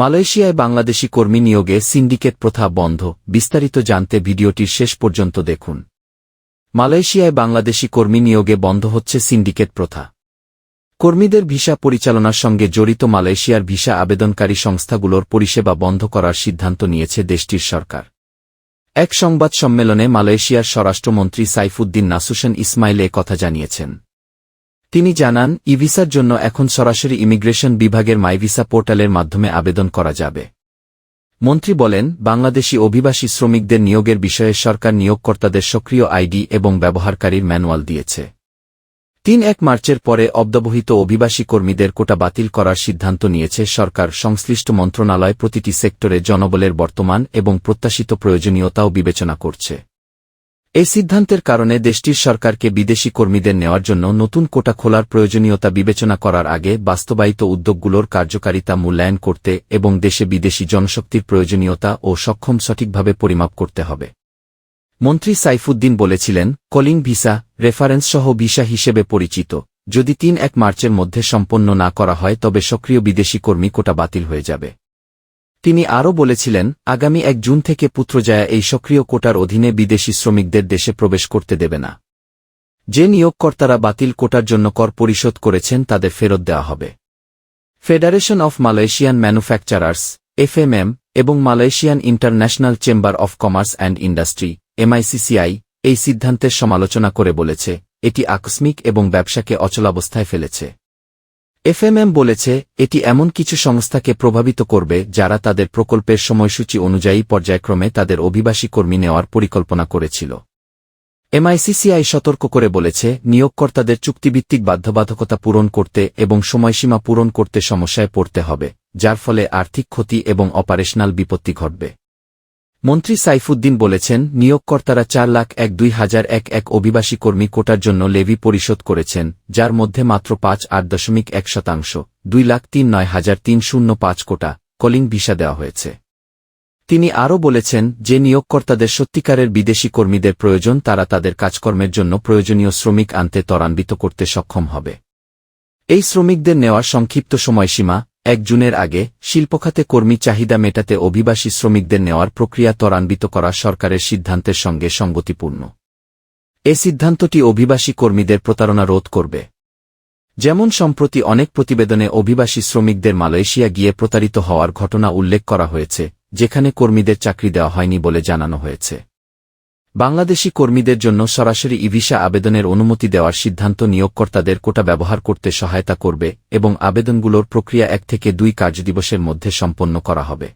মালয়েশিয়ায় বাংলাদেশি কর্মী নিয়োগে সিন্ডিকেট প্রথা বন্ধ। বিস্তারিত জানতে ভিডিওটির শেষ পর্যন্ত দেখুন। মালয়েশিয়ায় বাংলাদেশি কর্মী নিয়োগে বন্ধ হচ্ছে সিন্ডিকেট প্রথা। কর্মীদের ভিসা পরিচালনার সঙ্গে জড়িত মালয়েশিয়ার ভিসা আবেদনকারী সংস্থাগুলোর পরিষেবা বন্ধ করার সিদ্ধান্ত নিয়েছে দেশটির সরকার। এক সংবাদ সম্মেলনে মালয়েশিয়ার স্বরাষ্ট্রমন্ত্রী সাইফুদ্দিন নাসুসেন ইসমাইল কথা জানিয়েছেন। তিনি জানান, ই ভিসার জন্য এখন সরাসরি ইমিগ্রেশন বিভাগের মাইভিসা পোর্টালের মাধ্যমে আবেদন করা যাবে। মন্ত্রী বলেন, বাংলাদেশি অভিবাসী শ্রমিকদের নিয়োগের বিষয়ে সরকার নিয়োগকর্তাদের সক্রিয় আইডি এবং ব্যবহারকারীর ম্যানুয়াল দিয়েছে। তিন এক মার্চের পরে অব্যবহিত অভিবাসী কর্মীদের কোটা বাতিল করার সিদ্ধান্ত নিয়েছে সরকার। সংশ্লিষ্ট মন্ত্রণালয় প্রতিটি সেক্টরে জনবলের বর্তমান এবং প্রত্যাশিত প্রয়োজনীয়তাও বিবেচনা করছে। এই সিদ্ধান্তের কারণে দেশটির সরকারকে বিদেশি কর্মীদের নেওয়ার জন্য নতুন কোটা খোলার প্রয়োজনীয়তা বিবেচনা করার আগে বাস্তবায়িত উদ্যোগগুলোর কার্যকারিতা মূল্যায়ন করতে এবং দেশে বিদেশি জনশক্তির প্রয়োজনীয়তা ও সক্ষম সঠিকভাবে পরিমাপ করতে হবে। মন্ত্রী সাইফুদ্দিন বলেছিলেন, কলিং ভিসা, রেফারেন্স সহ ভিসা হিসেবে পরিচিত। যদি তিন এক মার্চের মধ্যে সম্পন্ন না করা হয় তবে সক্রিয় বিদেশি কর্মী কোটা বাতিল হয়ে যাবে। তিনি আরও বলেছিলেন, আগামী এক জুন থেকে পুত্রজায়া এই সক্রিয় কোটার অধীনে বিদেশি শ্রমিকদের দেশে প্রবেশ করতে দেবে না। যে নিয়োগকর্তারা বাতিল কোটার জন্য কর পরিশোধ করেছেন তাদের ফেরত দেওয়া হবে। Federation of Malaysian manufacturers, FMM, এবং Malaysian international chamber of commerce and industry, MICCI, এই সিদ্ধান্তের সমালোচনা করে বলেছে, এটি আকস্মিক এবং ব্যবসাকে অচলাবস্থায় ফেলেছে। এফএমএম বলেছে, এটি এমন কিছু সংস্থাকে প্রভাবিত করবে যারা তাদের প্রকল্পের সময়সূচি অনুযায়ী পর্যায়ক্রমে তাদের অভিবাসী কর্মী নেওয়ার পরিকল্পনা করেছিল। এমআইসিসিআই সতর্ক করে বলেছে, নিয়োগকর্তাদের চুক্তিভিত্তিক বাধ্যবাধকতা পূরণ করতে এবং সময়সীমা পূরণ করতে সমস্যায় পড়তে হবে, যার ফলে আর্থিক ক্ষতি এবং অপারেশনাল বিপত্তি ঘটবে। মন্ত্রী সাইফুদ্দিন বলেছেন, নিয়োগকর্তারা চার লাখ এক দুই হাজার এক এক অভিবাসী কর্মী কোটার জন্য লেভি পরিশোধ করেছেন, যার মধ্যে মাত্র পাঁচ আট দশমিক এক শতাংশ, দুই লাখ তিন নয় হাজার তিন শূন্য পাঁচ কোটা, কলিং ভিসা দেওয়া হয়েছে। তিনি আরও বলেছেন, যে নিয়োগকর্তাদের সত্যিকারের বিদেশি কর্মীদের প্রয়োজন, তারা তাদের কাজকর্মের জন্য প্রয়োজনীয় শ্রমিক আনতে ত্বরান্বিত করতে সক্ষম হবে। এই শ্রমিকদের নেওয়ার সংক্ষিপ্ত সময়সীমা এক জুনের আগে শিল্পখাতে কর্মী চাহিদা মেটাতে অভিবাসী শ্রমিকদের নেওয়ার প্রক্রিয়া ত্বরান্বিত করা সরকারের সিদ্ধান্তের সঙ্গে সঙ্গতিপূর্ণ। এ সিদ্ধান্তটি অভিবাসী কর্মীদের প্রতারণা রোধ করবে। যেমন সম্প্রতি অনেক প্রতিবেদনে অভিবাসী শ্রমিকদের মালয়েশিয়া গিয়ে প্রতারিত হওয়ার ঘটনা উল্লেখ করা হয়েছে, যেখানে কর্মীদের চাকরি দেওয়া হয়নি বলে জানানো হয়েছে। বাংলাদেশি কর্মীদের জন্য সরাসরি ইভিসা আবেদনের অনুমতি দেওয়ার সিদ্ধান্ত নিয়োগকর্তাদের কোটা ব্যবহার করতে সহায়তা করবে এবং আবেদনগুলোর প্রক্রিয়া এক থেকে দুই কার্যদিবসের মধ্যে সম্পন্ন করা হবে।